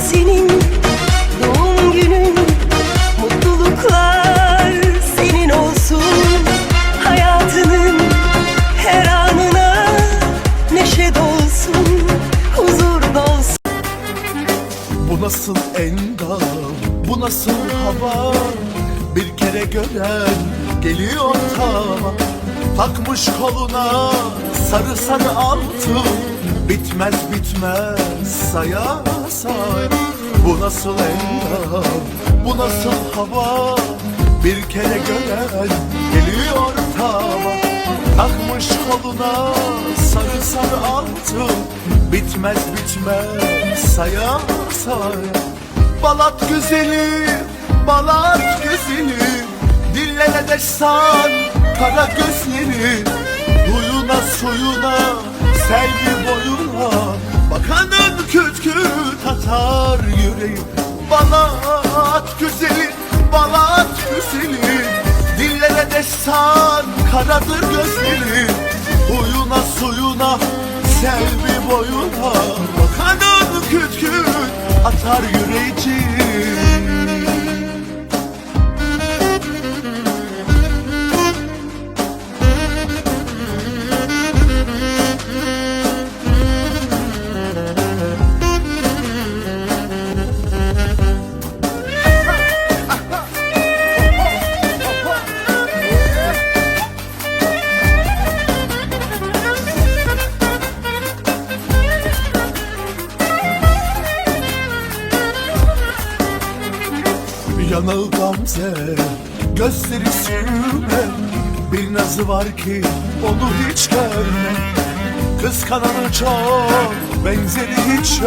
senin Doğum günün Mutluluklar senin olsun. Hayatının her anına Neşe dolsun Huzur dolsun. Bu nasıl endam Bu nasıl hava? Bir kere gören Geliyor tava Takmış koluna sarı sarı altın. Bitmez bitmez saya saya Bu nasıl endam bu nasıl hava? Bir kere gören geliyor tava. Takmış koluna sarı sarı altın Bitmez bitmez saya saya Balat güzeli, balat güzeli. Dillere destan kara gözleri. Huyuna suyuna, selvi yüreğim Balat güzeli, balat güzeli Dillere destan karadır gözleri. Huyuna suyuna, selvi boyuna. Bakanın küt küt atar yüreğim Yanağı gamze, gözleri sürme. Bir nazı var ki onu hiç görme. Kıskananı çok, benzeri hiç yok